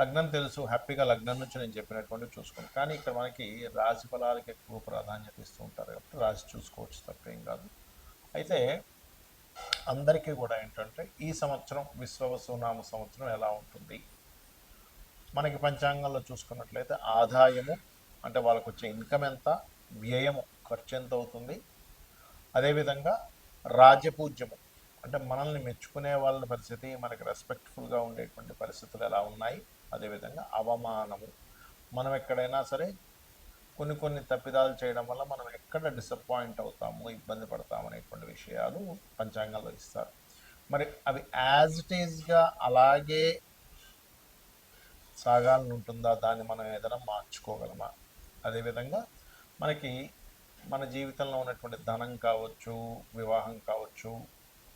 లగ్నం తెలుసు హ్యాపీగా లగ్నం నుంచి నేను చెప్పినటువంటి చూసుకోండి కానీ ఇక్కడ మనకి రాశి ఫలాలకి ఎక్కువ ప్రాధాన్యత ఇస్తూ ఉంటారు కాబట్టి రాశి చూసుకోవచ్చు తప్పేం కాదు. అయితే అందరికీ కూడా ఏంటంటే ఈ సంవత్సరం విశ్వవసునామ సంవత్సరం ఎలా ఉంటుంది? మనకి పంచాంగంలో చూసుకున్నట్లయితే ఆదాయము అంటే వాళ్ళకు వచ్చే ఇన్కమ్ ఎంత? వ్యయము ఖర్చు ఎంత అవుతుంది? అదేవిధంగా రాజపూజ్యము అంటే మనల్ని మెచ్చుకునే వాళ్ళ పరిస్థితి మనకి రెస్పెక్ట్ఫుల్గా ఉండేటువంటి పరిస్థితులు ఎలా ఉన్నాయి? అదేవిధంగా అవమానము. మనం ఎక్కడైనా సరే కొన్ని కొన్ని తప్పిదాలు చేయడం వల్ల మనం ఎక్కడ డిసప్పాయింట్ అవుతాము ఇబ్బంది పడతాము అనేటువంటి విషయాలు పంచాంగంలో ఇస్తారు. మరి అవి యాజ్ ఇట్ ఈజ్గా అలాగే సాగాలని ఉంటుందా దాన్ని మనం ఏదైనా మార్చుకోగలమా? అదేవిధంగా మనకి మన జీవితంలో ఉన్నటువంటి ధనం కావచ్చు వివాహం కావచ్చు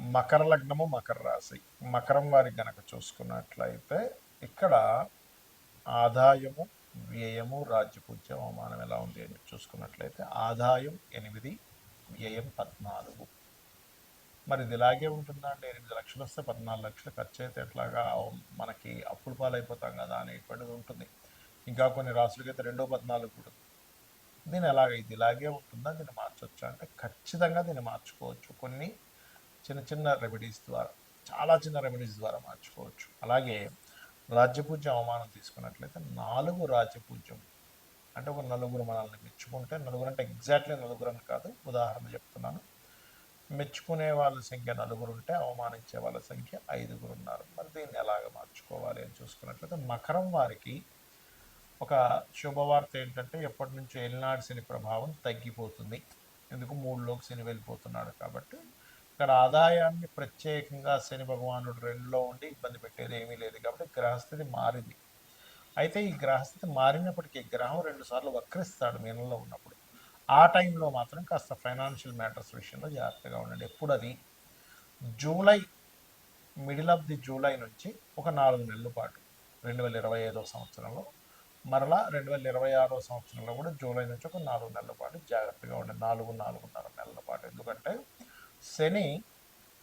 మకర లగ్నము మకర రాశి. మకరం వారికి గనక చూసుకున్నట్లయితే ఇక్కడ ఆదాయము వ్యయము రాజ్యపూజ్యం అవమానం ఎలా ఉంది అని చూసుకున్నట్లయితే ఆదాయం ఎనిమిది వ్యయం పద్నాలుగు. మరి ఇది ఇలాగే ఉంటుందా అంటే ఎనిమిది లక్షలు వస్తే పద్నాలుగు లక్షలు ఖర్చు అయితే ఎట్లాగా మనకి అప్పులు పాలైపోతాం కదా అనేటువంటిది ఉంటుంది. ఇంకా కొన్ని రాసులకైతే రెండో పద్నాలుగు కూడా. దీని ఎలాగ? ఇది ఇలాగే ఉంటుందా? దీన్ని మార్చవచ్చా అంటే ఖచ్చితంగా దీన్ని మార్చుకోవచ్చు. కొన్ని చిన్న చిన్న రెమెడీస్ ద్వారా చాలా చిన్న రెమెడీస్ ద్వారా మార్చుకోవచ్చు. అలాగే రాజ్యపూజ్యం అవమానం తీసుకున్నట్లయితే నాలుగు రాజ్యపూజ్యం అంటే ఒక నలుగురు మనల్ని మెచ్చుకుంటే నలుగురు అంటే ఎగ్జాక్ట్లీ నలుగురు అని కాదు ఉదాహరణ చెప్తున్నాను. మెచ్చుకునే వాళ్ళ సంఖ్య నలుగురు ఉంటే అవమానించే వాళ్ళ సంఖ్య ఐదుగురు ఉన్నారు. మరి దీన్ని ఎలాగ మార్చుకోవాలి అని చూసుకున్నట్లయితే మకరం వారికి ఒక శుభవార్త ఏంటంటే ఎప్పటి నుంచో ఎల్నాడు శని ప్రభావం తగ్గిపోతుంది. ఎందుకు? మూడులోకి శని వెళ్ళిపోతున్నాడు కాబట్టి ఇక్కడ ఆదాయాన్ని ప్రత్యేకంగా శని భగవానుడు రెండులో ఉండి ఇబ్బంది పెట్టేది ఏమీ లేదు కాబట్టి గ్రహస్థితి మారింది. అయితే ఈ గ్రహస్థితి మారినప్పటికీ గ్రహం రెండు సార్లు వక్రిస్తాడు మీనంలో ఉన్నప్పుడు. ఆ టైంలో మాత్రం కాస్త ఫైనాన్షియల్ మ్యాటర్స్ విషయంలో జాగ్రత్తగా ఉండండి. ఎప్పుడు అది July middle of the July నుంచి ఒక నాలుగు నెలల పాటు. రెండు వేల ఇరవై ఐదో సంవత్సరంలో. మరలా రెండు వేల ఇరవై ఆరో సంవత్సరంలో కూడా జూలై నుంచి ఒక నాలుగు నెలల పాటు జాగ్రత్తగా ఉండండి. నాలుగు నాలుగున్నర నెలల పాటు. ఎందుకంటే శని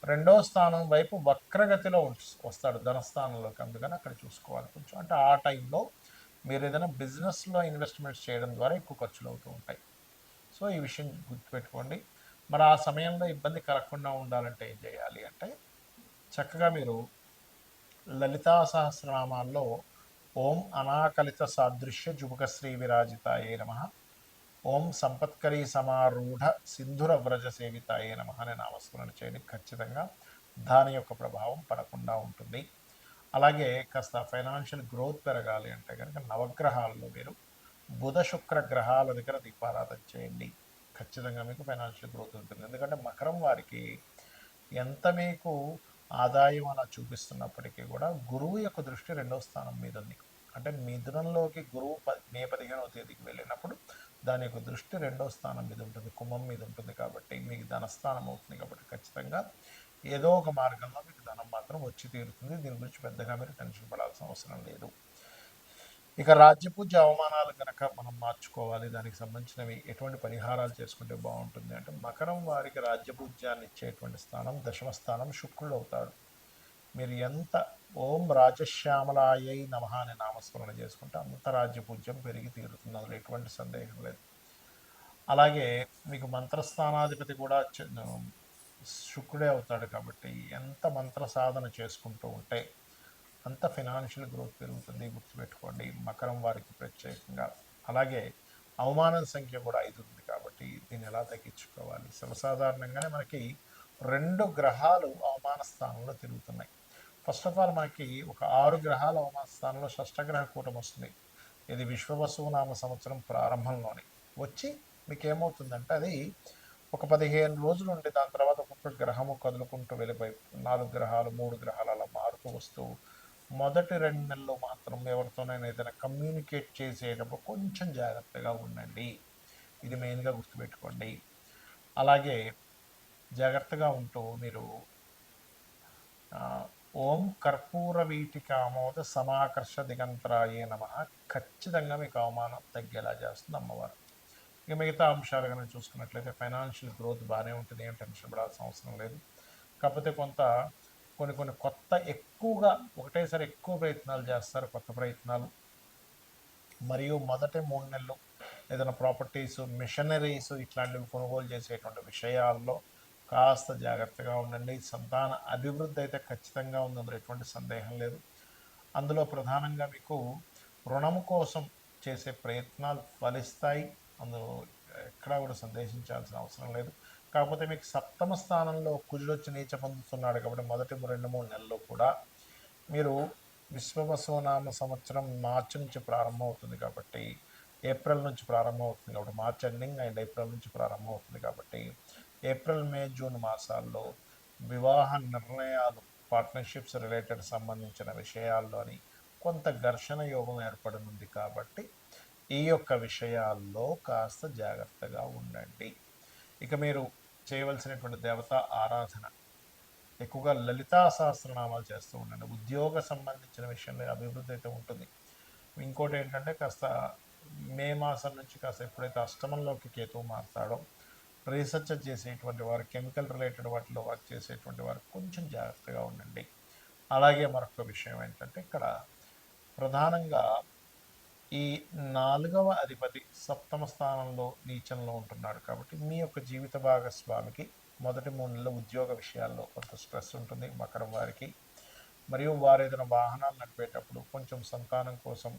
రెండో స్థానం వైపు వక్రగతిలో వస్తాడు ధనస్థానంలోకి. అందుకని అక్కడ చూసుకోవాలి కొంచెం. అంటే ఆ టైంలో మీరు ఏదైనా బిజినెస్లో ఇన్వెస్ట్మెంట్స్ చేయడం ద్వారా ఎక్కువ ఖర్చులు అవుతూ ఉంటాయి. సో ఈ విషయం గుర్తుపెట్టుకోండి. మరి ఆ సమయంలో ఇబ్బంది కలగకుండా ఉండాలంటే ఏం చేయాలి అంటే చక్కగా మీరు లలితా సహస్రనామాల్లో ఓం అనాకలిత సాదృశ్య జుబుక శ్రీ విరాజితాయే నమ. ఓం సంపత్కరీ సమారూఢ సింధుర వ్రజ సేవితాయే నమ అనే నామస్మరణ చేయండి. ఖచ్చితంగా దాని యొక్క ప్రభావం పడకుండా ఉంటుంది. అలాగే కాస్త ఫైనాన్షియల్ గ్రోత్ పెరగాలి అంటే కనుక నవగ్రహాల్లో మీరు బుధ శుక్ర గ్రహాల దగ్గర దీపారాధన చేయండి. ఖచ్చితంగా మీకు ఫైనాన్షియల్ గ్రోత్ ఉంటుంది. ఎందుకంటే మకరం వారికి ఎంత మీకు ఆదాయం అలా చూపిస్తున్నప్పటికీ కూడా గురువు యొక్క దృష్టి రెండవ స్థానం మీద ఉంది. అంటే మిథునంలోకి గురువు మే పదిహేనవ తేదీకి వెళ్ళినప్పుడు దాని యొక్క దృష్టి రెండో స్థానం మీద ఉంటుంది కుంభం మీద ఉంటుంది కాబట్టి మీకు ధనస్థానం అవుతుంది కాబట్టి ఖచ్చితంగా ఏదో ఒక మార్గంలో మీకు ధనం మాత్రం వచ్చి తీరుతుంది. దీని గురించి పెద్దగా మీరు టెన్షన్ పడాల్సిన అవసరం లేదు. ఇక రాజ్యపూజ అవమానాలు కనుక మనం మార్చుకోవాలి దానికి సంబంధించినవి ఎటువంటి పరిహారాలు చేసుకుంటే బాగుంటుంది అంటే మకరం వారికి రాజ్యపూజ్యాన్ని ఇచ్చేటువంటి స్థానం దశమ స్థానం శుక్రుడు అవుతాడు. మీరు ఎంత ఓం రాజశ్యామలాయై నమ అని నామస్మరణ చేసుకుంటే అంత పూజ్యం పెరిగి తీరుతుంది. అందులో ఎటువంటి సందేహం లేదు. అలాగే మీకు మంత్రస్థానాధిపతి కూడా శుక్రుడే అవుతాడు కాబట్టి ఎంత మంత్ర సాధన చేసుకుంటూ ఉంటే అంత ఫినాన్షియల్ గ్రోత్ పెరుగుతుంది. గుర్తుపెట్టుకోండి మకరం వారికి ప్రత్యేకంగా. అలాగే అవమానం సంఖ్య కూడా ఐదు ఉంది కాబట్టి దీన్ని ఎలా తగ్గించుకోవాలి? సర్వసాధారణంగానే మనకి రెండు గ్రహాలు అవమాన స్థానంలో తిరుగుతున్నాయి. ఫస్ట్ ఆఫ్ ఆల్ మనకి ఒక ఆరు గ్రహాల అవమాన స్థానంలో షష్టగ్రహ కూటం వస్తుంది. ఇది విశ్వవసునామ సంవత్సరం ప్రారంభంలోనే. వచ్చి మీకు ఏమవుతుందంటే అది ఒక పదిహేను రోజులు ఉండి దాని తర్వాత ఒక్కొక్క గ్రహము కదులుకుంటూ వెళ్ళిపోయి నాలుగు గ్రహాలు మూడు గ్రహాలు అలా మారుతూ వస్తూ మొదటి రెండు నెలలు మాత్రం ఎవరితోనైనా ఏదైనా కమ్యూనికేట్ చేసేటప్పుడు కొంచెం జాగ్రత్తగా ఉండండి. ఇది మెయిన్గా గుర్తుపెట్టుకోండి. అలాగే జాగ్రత్తగా ఉంటూ మీరు ఓం కర్పూర వీటికి ఆమోద సమాకర్ష దిగంతరాయే నమ. ఖచ్చితంగా మీకు అవమానం తగ్గేలా చేస్తుంది అమ్మవారు. ఇక మిగతా అంశాలు కనుక చూసుకున్నట్లయితే ఫైనాన్షియల్ గ్రోత్ బాగానే ఉంటుంది ఏం టెన్షన్ పడాల్సిన అవసరం లేదు. కాకపోతే కొంత కొన్ని కొన్ని కొత్త ఎక్కువగా ఒకటేసారి ఎక్కువ ప్రయత్నాలు చేస్తారు కొత్త ప్రయత్నాలు. మరియు మొదటి మూడు నెలలు ఏదైనా ప్రాపర్టీస్ మిషనరీస్ ఇట్లాంటివి కొనుగోలు చేసేటువంటి విషయాల్లో కాస్త జాగ్రత్తగా ఉండండి. సంతాన అభివృద్ధి అయితే ఖచ్చితంగా ఉంది అందులో ఎటువంటి సందేహం లేదు. అందులో ప్రధానంగా మీకు రుణం కోసం చేసే ప్రయత్నాలు ఫలిస్తాయి. అందులో ఎక్కడా కూడా సందేశించాల్సిన అవసరం లేదు. కాకపోతే మీకు సప్తమ స్థానంలో కుజుడు వచ్చి నీచ పొందుతున్నాడు కాబట్టి మొదటి రెండు మూడు నెలల్లో కూడా మీరు విశ్వవసునామ సంవత్సరం మార్చి నుంచి ప్రారంభం అవుతుంది కాబట్టి ఏప్రిల్ నుంచి ప్రారంభం అవుతుంది కాబట్టి మార్చ్ ఎండింగ్ అండ్ ఏప్రిల్ నుంచి ప్రారంభం అవుతుంది కాబట్టి ఏప్రిల్ మే జూన్ మాసాల్లో వివాహ నిర్ణయాలు పార్ట్నర్షిప్స్ రిలేటెడ్ సంబంధించిన విషయాల్లోని కొంత ఘర్షణ యోగం ఏర్పడనుంది కాబట్టి ఈ యొక్క విషయాల్లో కాస్త జాగ్రత్తగా ఉండండి. ఇక మీరు చేయవలసినటువంటి దేవత ఆరాధన. ఎక్కువగా లలితా సహస్రనామాలు చేస్తూ ఉండండి. ఉద్యోగ సంబంధించిన విషయంలో అభివృద్ధి అయితే ఉంటుంది. ఇంకోటి ఏంటంటే కాస్త మే మాసం నుంచి కాస్త ఎప్పుడైతే అష్టమంలోకి కేతువు మారుతాడో రీసెర్చ్ చేసేటువంటి వారు కెమికల్ రిలేటెడ్ వాటిలో వర్క్ చేసేటువంటి వారు కొంచెం జాగ్రత్తగా ఉండండి. అలాగే మరొక విషయం ఏంటంటే ఇక్కడ ప్రధానంగా ఈ నాలుగవ అధిపతి సప్తమ స్థానంలో నీచంలో ఉంటున్నాడు కాబట్టి మీ యొక్క జీవిత భాగస్వామికి మొదటి మూడు నెలల ఉద్యోగ విషయాల్లో కొంత స్ట్రెస్ ఉంటుంది మకరం వారికి. మరియు వారు ఏదైనా వాహనాలు నడిపేటప్పుడు కొంచెం సంతానం కోసం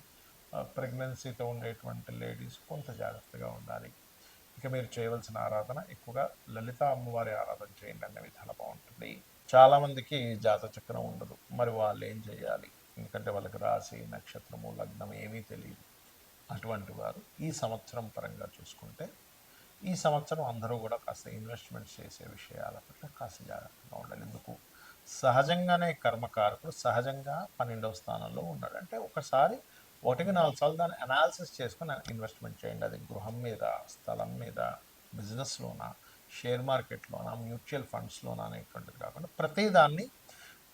ప్రెగ్నెన్సీతో ఉండేటువంటి లేడీస్ కొంత జాగ్రత్తగా ఉండాలి. ఇక మీరు చేయవలసిన ఆరాధన ఎక్కువగా లలిత అమ్మవారి ఆరాధన చేయండి అనే విధానం బాగుంటుంది. చాలామందికి జాత చక్రం ఉండదు. మరి వాళ్ళు ఏం చేయాలి? ఎందుకంటే వాళ్ళకి రాశి నక్షత్రము లగ్నం ఏమీ తెలియదు. అటువంటి వారు ఈ సంవత్సరం పరంగా చూసుకుంటే ఈ సంవత్సరం అందరూ కూడా కాస్త ఇన్వెస్ట్మెంట్ చేసే విషయాల పట్ల కాస్త జాగ్రత్తగా ఉండాలి. ఎందుకు? సహజంగానే కర్మకారకుడు సహజంగా పన్నెండవ స్థానంలో ఉన్నాడు. అంటే ఒకసారి ఒకటికి నాలుగు సార్లు దాన్ని అనాలిసిస్ చేసుకుని ఇన్వెస్ట్మెంట్ చేయండి. అది గృహం మీద స్థలం మీద బిజినెస్లోనా షేర్ మార్కెట్లోనా మ్యూచువల్ ఫండ్స్లోనా అనేటువంటిది కాకుండా ప్రతిదాన్ని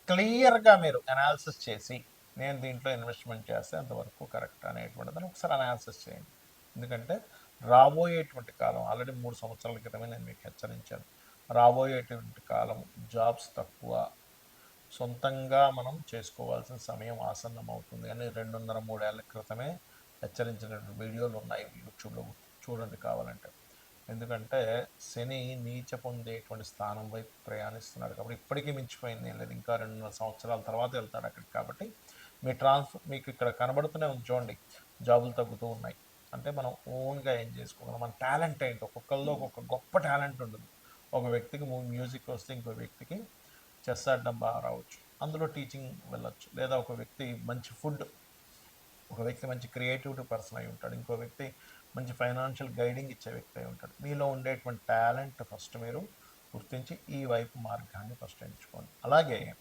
క్లియర్గా మీరు అనాలిసిస్ చేసి నేను దీంట్లో ఇన్వెస్ట్మెంట్ చేస్తే అంతవరకు కరెక్ట్ అనేటువంటిదని ఒకసారి అనాలిసిస్ చేయండి. ఎందుకంటే రాబోయేటువంటి కాలం ఆల్రెడీ మూడు సంవత్సరాల క్రితమే నేను మీకు హెచ్చరించాను. రాబోయేటువంటి కాలం జాబ్స్ తక్కువ సొంతంగా మనం చేసుకోవాల్సిన సమయం ఆసన్నం అవుతుంది అని రెండున్నర మూడేళ్ళ క్రితమే హెచ్చరించినటువంటి వీడియోలు ఉన్నాయి యూట్యూబ్లో చూడండి కావాలంటే. ఎందుకంటే శని నీచ పొందేటువంటి స్థానం వైపు ప్రయాణిస్తున్నాడు కాబట్టి ఇప్పటికీ మించిపోయింది ఏం లేదు. ఇంకా రెండున్నర సంవత్సరాల తర్వాత వెళ్తాడు అక్కడికి కాబట్టి మీ ట్రాన్స్ఫర్ మీకు ఇక్కడ కనబడుతూనే ఉంది చూడండి జాబులు తగ్గుతూ ఉన్నాయి. అంటే మనం ఓన్గా ఏం చేసుకోగలం? మన టాలెంట్ ఏంటి? ఒక్కొక్కరిలో ఒక్కొక్క గొప్ప టాలెంట్ ఉంటుంది. ఒక వ్యక్తికి మ్యూజిక్ వస్తే ఇంకో వ్యక్తికి చెస్ ఆడడం బాగా రావచ్చు. అందులో టీచింగ్ వెళ్ళొచ్చు. లేదా ఒక వ్యక్తి మంచి ఫుడ్ ఒక వ్యక్తి మంచి క్రియేటివిటీ పర్సన్ అయి ఉంటాడు. ఇంకో వ్యక్తి మంచి ఫైనాన్షియల్ గైడింగ్ ఇచ్చే వ్యక్తి అయి ఉంటాడు. మీలో ఉండేటువంటి టాలెంట్ ఫస్ట్ మీరు గుర్తించి ఈ వైపు మార్గాన్ని ఫస్ట్ ఎంచుకోండి. అలాగే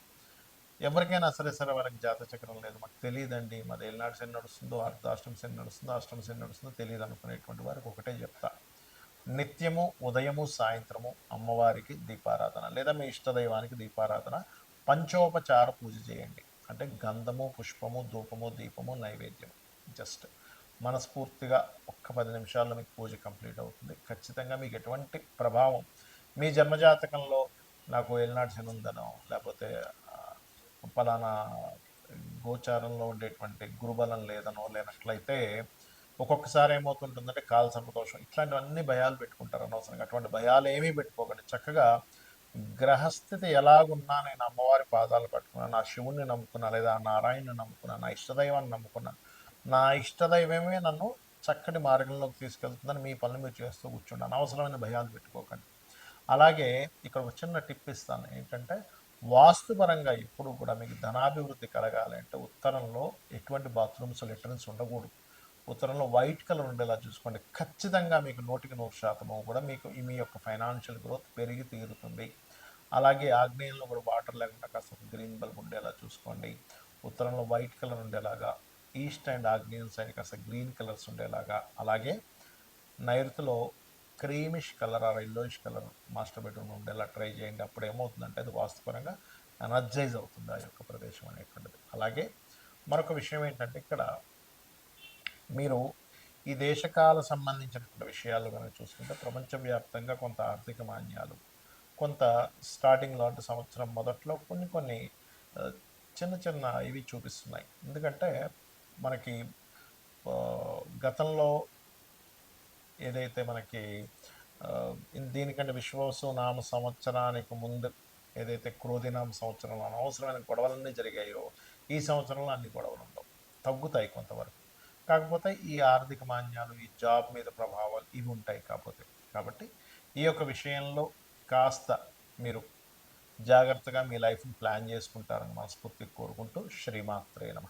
ఎవరికైనా సరే సరే వారికి జాతచక్రం లేదు. మాకు తెలియదండి. మరి ఏళ్ళనాడు శని నడుస్తుందో అర్ధాష్టం శని నడుస్తుందో అష్టం శని నడుస్తుందో తెలియదు అనుకునేటువంటి వారికి ఒకటే చెప్తా. నిత్యము ఉదయము సాయంత్రము అమ్మవారికి దీపారాధన లేదా మీ ఇష్టదైవానికి దీపారాధన. పంచోపచార పూజ చేయండి. అంటే గంధము పుష్పము ధూపము దీపము నైవేద్యం. జస్ట్ మనస్ఫూర్తిగా ఒక్క పది నిమిషాల్లో మీకు పూజ కంప్లీట్ అవుతుంది. ఖచ్చితంగా మీకు ఎటువంటి ప్రభావం మీ జన్మజాతకంలో నాకు ఏలినాటి శని ఉందనో లేకపోతే పలానా గోచారంలో ఉండేటువంటి గురుబలం లేదనో లేనట్లయితే ఒక్కొక్కసారి ఏమవుతుంటుందంటే కాల్ సంతోషం ఇట్లాంటివన్నీ భయాలు పెట్టుకుంటారు అనవసరంగా. అటువంటి భయాలు ఏమీ పెట్టుకోకండి. చక్కగా గ్రహస్థితి ఎలాగున్నా నేను అమ్మవారి పాదాలు పట్టుకున్నా నా శివుణ్ణి నమ్ముకున్నా లేదా నారాయణని నమ్ముకున్నా నా ఇష్టదైవాన్ని నమ్ముకున్నా నా ఇష్టదైవమే నన్ను చక్కటి మార్గంలోకి తీసుకెళ్తుందని మీ పనులు మీరు చేస్తూ కూర్చోండి అనవసరమైన భయాలు పెట్టుకోకండి. అలాగే ఇక్కడ ఒక చిన్న టిప్ ఇస్తాను. ఏంటంటే వాస్తుపరంగా ఎప్పుడు కూడా మీకు ధనాభివృద్ధి కలగాలి అంటే ఉత్తరంలో ఎటువంటి బాత్రూమ్స్ లెటర్న్స్ ఉండకూడదు. ఉత్తరంలో వైట్ కలర్ ఉండేలా చూసుకోండి. ఖచ్చితంగా మీకు నూటికి నూరు శాతము కూడా మీకు మీ యొక్క ఫైనాన్షియల్ గ్రోత్ పెరిగి తీరుతుంది. అలాగే ఆగ్నేయంలో కూడా వాటర్ లేకుండా కాస్త గ్రీన్ బల్బ్ ఉండేలా చూసుకోండి. ఉత్తరంలో వైట్ కలర్ ఉండేలాగా ఈస్ట్ అండ్ ఆగ్నేయం సైడ్ కాస్త గ్రీన్ కలర్స్ ఉండేలాగా అలాగే నైరుతిలో creamish colour or yellowish colour master bedroom ఉండేలా ట్రై చేయండి. అప్పుడు ఏమవుతుందంటే అది వాస్తుపరంగా ఎనర్జైజ్ అవుతుంది ఆ యొక్క ప్రదేశం అనేటువంటిది. అలాగే మరొక విషయం ఏంటంటే ఇక్కడ మీరు ఈ దేశకాల సంబంధించినటువంటి విషయాలు కనుక చూసుకుంటే ప్రపంచవ్యాప్తంగా కొంత ఆర్థిక మాన్యాలు కొంత స్టార్టింగ్ లాంటి సంవత్సరం మొదట్లో కొన్ని కొన్ని చిన్న చిన్న ఇవి చూపిస్తున్నాయి. ఎందుకంటే మనకి గతంలో ఏదైతే మనకి దీనికంటే విశ్వవసు నామ సంవత్సరానికి ముందు ఏదైతే క్రోధినామ సంవత్సరంలో అనవసరమైన గొడవలన్నీ జరిగాయో ఈ సంవత్సరంలో అన్ని గొడవలు ఉండవు. తగ్గుతాయి కొంతవరకు. కాకపోతే ఈ ఆర్థిక మాన్యాలు ఈ జాబ్ మీద ప్రభావాలు ఇవి ఉంటాయి కాకపోతే. కాబట్టి ఈ యొక్క విషయంలో కాస్త మీరు జాగ్రత్తగా మీ లైఫ్ని ప్లాన్ చేసుకుంటారని మనస్ఫూర్తిగా కోరుకుంటూ శ్రీమాత్రే నమ.